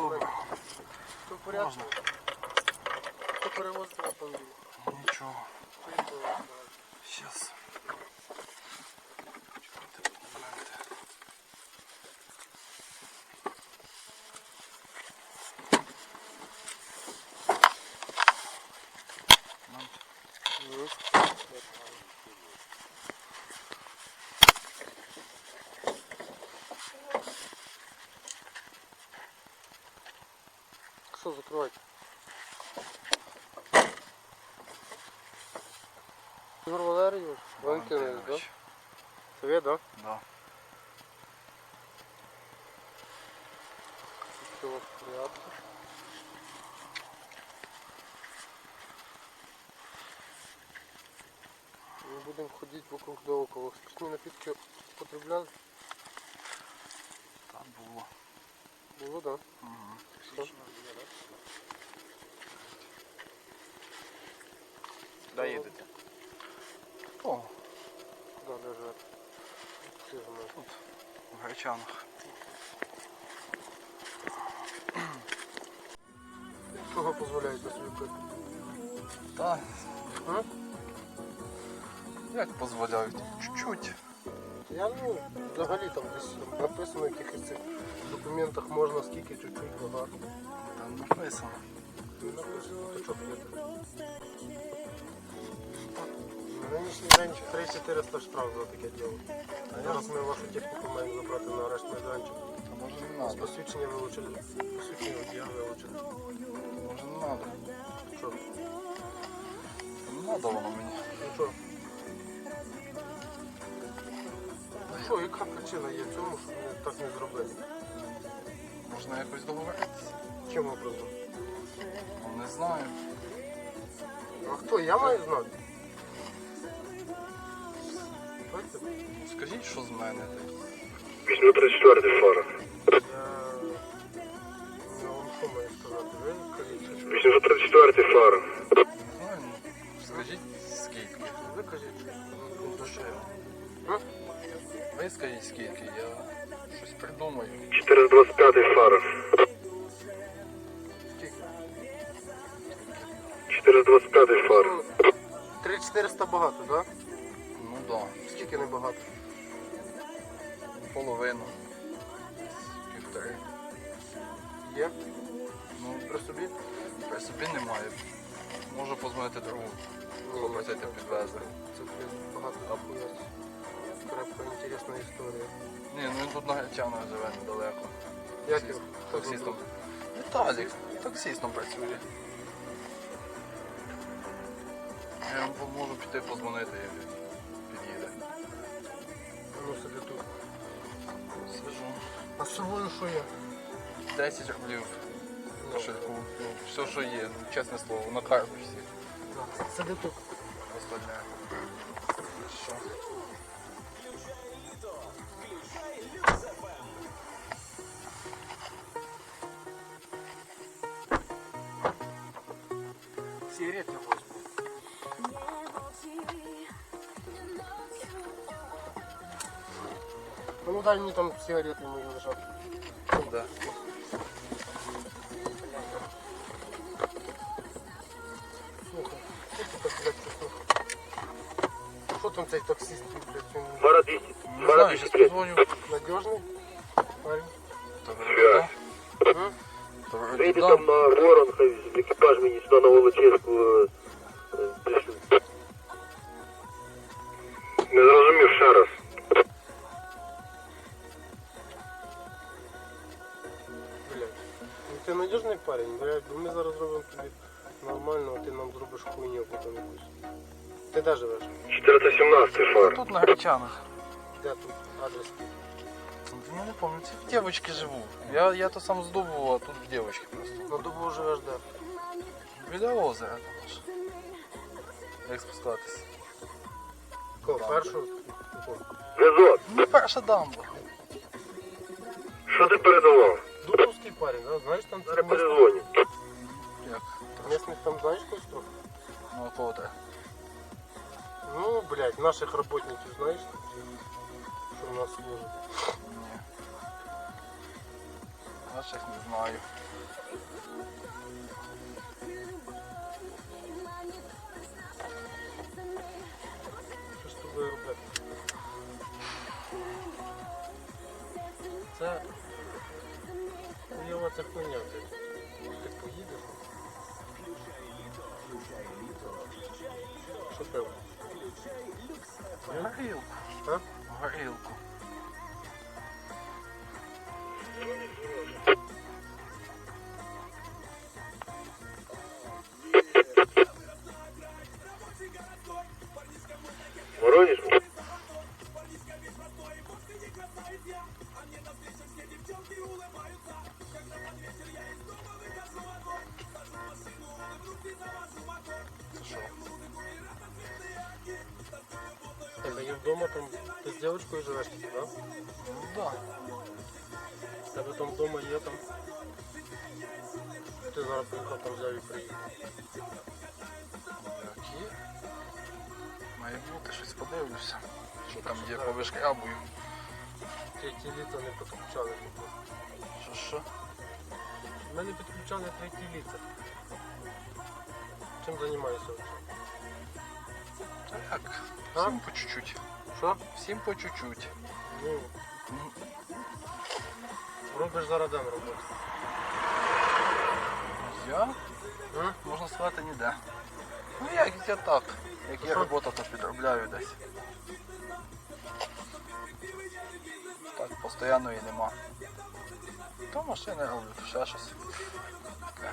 Добре. Все в порядку? Хто перевозить в автомобілі? Нічого. Поїхали. давай. Щас. Чекайте документи. Нам Що, закривайте. Ігор Валерійович, Валентинович, да? Валентинович. Це ви, да? Да. Все у вас в порядку. Ми будемо ходити вокруг да около. Спиртні напитки потребляли? Так було. Було, да? Угу. Все. Їдете? О, Куди лежать? Тут, в Гречанах. Чого дозволяєте собі пити? Та, А? як дозволяють? Чуть-чуть. Я ну, взагалі там десь написано якихось цих документах можна скільки, чуть-чуть багато. Там написано. То? На нинішній день 3400 штраф за таке діло. Зараз ми вашу техніку маємо забрати на арешт майданчик. Та може не З надо. посвідчення вилучили. Посвідчення водія вилучили. Може не надо. Що? Не надо воно мені. Ну що? Ну що, яка причина є в цьому, щоб не- так не зробити? Можна якось договоритися. Чим образом? Ну, Не знаю. А хто? Я маю знати? Скажіть, що з мене. 834 фара. Я... Я вам що маю сказати? Ви кажіть, що? 834 фара. Не знаю. ну, Скажіть скільки. Ви кажіть? Ну? Ви скажіть скільки, я щось придумаю. 425 425 фара. Ну, 3400 багато, так? Да? Ну да, Скільки не багато? половину. Півтори. Є? Ну, При собі? при собі немає. Можу позвонити другу. Попросити підвезли. Це багато ахуєць. Крепка інтересна історія. Ні, ну він тут на Гречанах живе недалеко. Як його? Таксістом. Віталік, таксістом працює. Я йому можу піти позвонити він під'їде. Ну сиди тут. Сижу. А з собою що є? 10 рублів в кошельку. Ну, все, що є, чесне слово, на карточці. Сиди тут. Остальне. Що? Сигарети возьму. Ну дай мені там сигарети мої лежать. Да. Слухай, що ти так, блядь, це слухай? Що там цей таксист, блядь, він Фара 200. Не Фара знаю, зараз 203. позвоню. надіжний? Парень? То вроді да. М? То вроді Вийди да. там на ворон, хай екіпаж мені сюди на Волочиську е, е, прийшли. Не зрозумів ще раз. Парень, блядь, бо ми зараз зробимо тобі нормально, а ти нам зробиш хуйню потім якусь. Ти де живеш? 417 фара. Тут на Гречанах. Де тут адрес? Ну не помню, ці в дівчинки живу. Я, я то сам з Дубова, а тут в дівчинки просто. На Дубово живеш де? Біля озера там ж. Як спускатися? Кого, першого? Везот, Ну, перша дамба. що ти передавав? Дубовський парень, да? знаєш там Зараз місних, перезвоню. Як? місних там знаєш когось трохи? Ну, а кого треба? Ну, блядь, наших работників знаєш, що в нас служать. Ні. Наших не знаю. Що пиво? Горілку. А? Горілку. Воронеж? Вдома там. Ти з дівчинкою живеш тільки, так? Ну да. В тебе там вдома є там. Ти зараз поїхав там взяв і приїхав. Які? Має бути щось подивлюся. Що там є по вишкрябую. Треті літа не підключали. Що що? Ми не підключали треті літа. Чим займаєшся? взагалі? Та? А? Всім по чуть-чуть. Що? Всім по чуть-чуть. Ну, робиш зараз день роботи. Я, А? можна сказати, ніде. Ну як я так. Як є Що? робота, то підробляю десь. Так, постійно її нема. То машини роблю, то ще щось. Таке.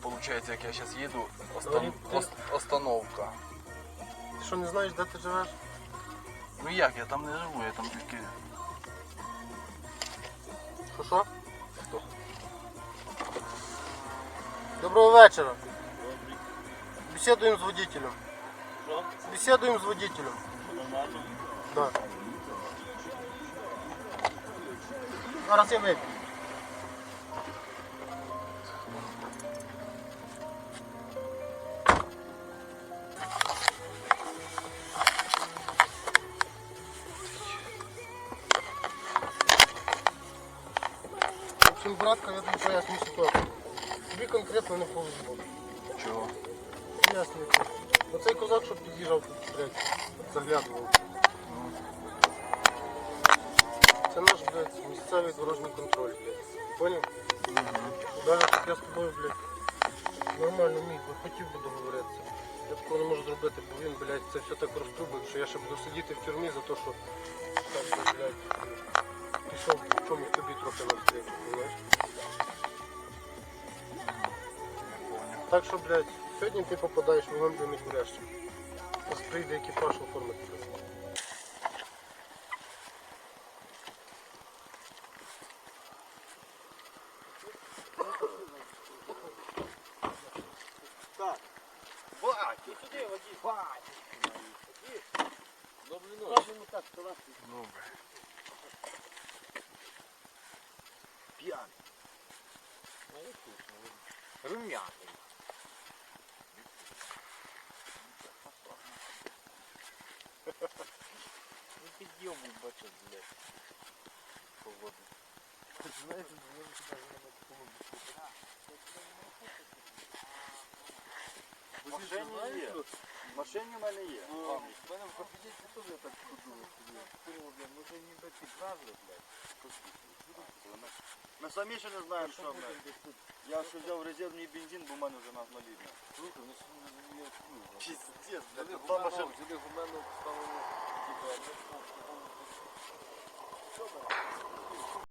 Ну, виходить, як я зараз їду, Ну, остан... і ти- ос- остановка. Ти що не знаєш, де ти живеш? Ну як, я там не живу, я там тільки. Що що? Хто? Доброго вечора. Беседуем с водителем. Беседуем с водителем. Да. Зараз я вип'ю. Заглядував. Це наш, блядь, місцевий дорожній контроль, блядь. Поняв? Як я з тобою, блядь, нормально міг би, хотів би договоритися. Я такого не можу зробити, бо він, блядь, це все так розтрубить, що я ще буду сидіти в тюрмі за те, що так, блядь, пішов в чомусь тобі трохи навстрічу, розумієш? Так що, блядь, сьогодні ти попадаєш в вогонь не курящим. Прийде екіпаж оформити. тебе. Добре. Рум'ятий. Ну підйому бачиш, блядь. Погоду. Знаєте, ну, сюди на такому В машині є. В машині в мене є. В мене в кабінеті теж я так ходжу. Може ніби підразли, блядь. Ми самі ще не знаємо, що ми. Я ще взяв резервний бензин, бо в мене вже надлітно. Слухай, ну що не Піздець, блядь, та машина. Сюди в мене вставили, типу,